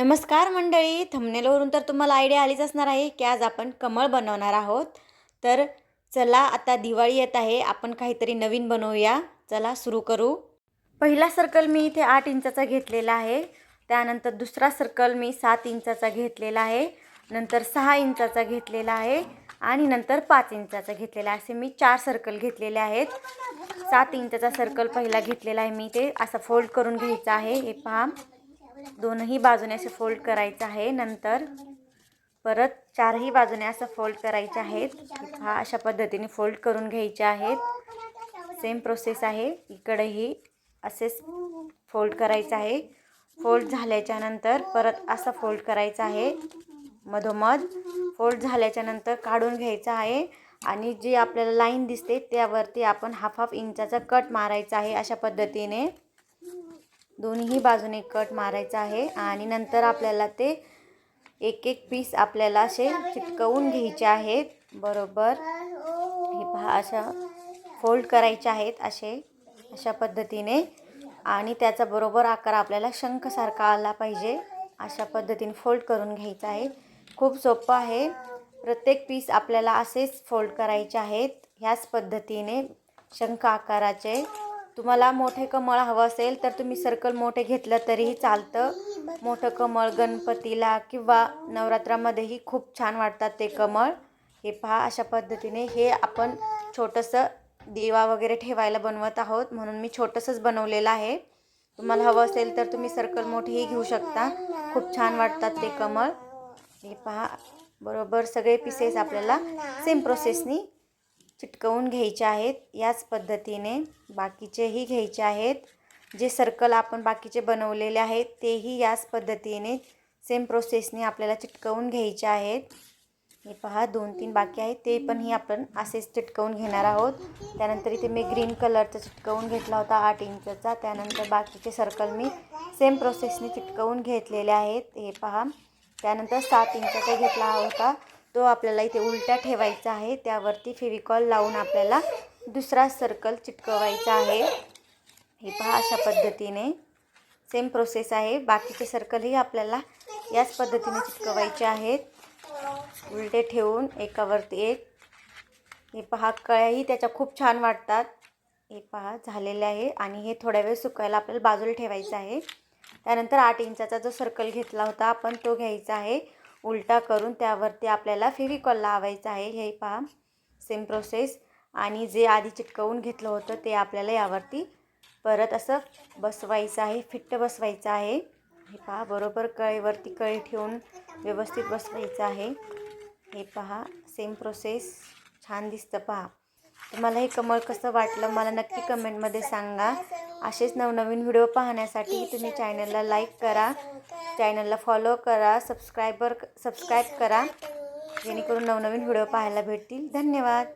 नमस्कार मंडळी थंबनेलवरून तर तुम्हाला आयडिया आलीच असणार आहे की आज आपण कमळ बनवणार आहोत. तर चला आता दिवाळी येत आहे आपण काहीतरी नवीन बनवूया. चला सुरू करू. पहिला सर्कल मी इथे आठ इंचाचा घेतलेला आहे. त्यानंतर दुसरा सर्कल मी सात इंचाचा घेतलेला आहे. नंतर सहा इंचाचा घेतलेला आहे आणि नंतर पाच इंचाचा घेतलेला आहे. असे मी चार सर्कल घेतलेले आहेत. सात इंचाचा सर्कल पहिला घेतलेला आहे मी ते असं फोल्ड करून घ्यायचं आहे. हे पहा. दोनही बाजूने असे फोल्ड करायचं आहे. नंतर परत चारही बाजूने असं फोल्ड करायचे आहेत. हा अशा पद्धतीने फोल्ड करून घ्यायचे आहेत. सेम प्रोसेस आहे. इकडेही असेच फोल्ड करायचं आहे. फोल्ड झाल्याच्यानंतर परत असं फोल्ड करायचं आहे. मधोमध फोल्ड झाल्याच्यानंतर काढून घ्यायचं आहे. आणि जी आपल्याला लाईन दिसते त्यावरती आपण हाफ हाफ इंचाचा कट मारायचा आहे अशा पद्धतीने. दोन्ही बाजूने कट मारायचा आहे आणि नंतर आपल्याला ते एक एक पीस आपल्याला असे चिटकवून घ्यायचे आहेत. बरोबर. हे पहा अशा फोल्ड करायचे आहेत असे अशा पद्धतीने. आणि त्याचा बरोबर आकार आपल्याला शंखसारखा आला पाहिजे. अशा पद्धतीने फोल्ड करून घ्यायचा आहे. खूप सोपं आहे. प्रत्येक पीस आपल्याला असेच फोल्ड करायचे आहेत. ह्याच पद्धतीने शंख आकाराचे तुम्हाला मोठे कमळ हवं असेल तर तुम्ही सर्कल मोठे घेतलं तरीही चालतं. मोठं कमळ गणपतीला किंवा नवरात्रामध्येही खूप छान वाटतात ते कमळ. हे पहा अशा पद्धतीने हे आपण छोटंसं दिवा वगैरे ठेवायला बनवत आहोत. म्हणून मी छोटंसंच बनवलेलं आहे. तुम्हाला हवं असेल तर तुम्ही सर्कल मोठेही घेऊ शकता. खूप छान वाटतात ते कमळ. हे पहा बरोबर सगळे पीसेस आपल्याला सेम प्रोसेसनी चिटकवून घ्यायचे आहेत. याच पद्धतीने बाकीचेही घ्यायचे आहेत. जे सर्कल आपण बाकीचे बनवलेले आहेत तेही याच पद्धतीने सेम प्रोसेसने आपल्याला चिटकवून घ्यायचे आहेत. हे पहा दोन तीन बाकी आहेत. ते पण ही आपण असेच चिटकवून घेणार आहोत. त्यानंतर इथे मी ग्रीन कलरचा चिटकवून घेतला होता आठ इंचचा त्यानंतर बाकीचे सर्कल मी सेम प्रोसेसने चिटकवून घेतलेले आहेत. हे पहा. त्यानंतर सात इंचाचा घेतला होता. तो आपल्याला इथे उलट्या ठेवायचा आहे. त्यावरती फेविकॉल लावून आपल्याला दुसरा सर्कल चिटकवायचा आहे. हे पहा अशा पद्धतीने. सेम प्रोसेस आहे. बाकीचे सर्कलही आपल्याला याच पद्धतीने चिटकवायचे आहेत. उलटे ठेवून एकावरती एक. हे पहा कळ्याही त्याच्या खूप छान वाटतात. हे पहा झालेले आहे. आणि हे थोड्या वेळ सुकायला आपल्याला बाजूला ठेवायचं आहे. त्यानंतर आठ इंचाचा जो सर्कल घेतला होता आपण तो घ्यायचा आहे. उलटा करून त्यावरती आपल्याला फेविकॉल लावायचा आहे. हे पहा. सेम प्रोसेस आणि जे आधी चिटकवून घेतलं होतं ते आपल्याला यावरती परत असं बसवायचं आहे. फिट्ट बसवायचं आहे. हे पहा. बरोबर कळीवरती कळी ठेवून व्यवस्थित बसवायचं आहे. हे पहा. सेम प्रोसेस छान दिसतं पहा. तुम्हाला हे कमळ कसं वाटलं मला नक्की कमेंटमध्ये सांगा. असेच नवनवीन व्हिडिओ पाहण्यासाठी तुम्ही चॅनलला लाईक करा. चॅनलला फॉलो करा. सबस्क्रायबर सबस्क्राईब करा. जेणेकरून नवनवीन व्हिडिओ पाहायला भेटतील. धन्यवाद.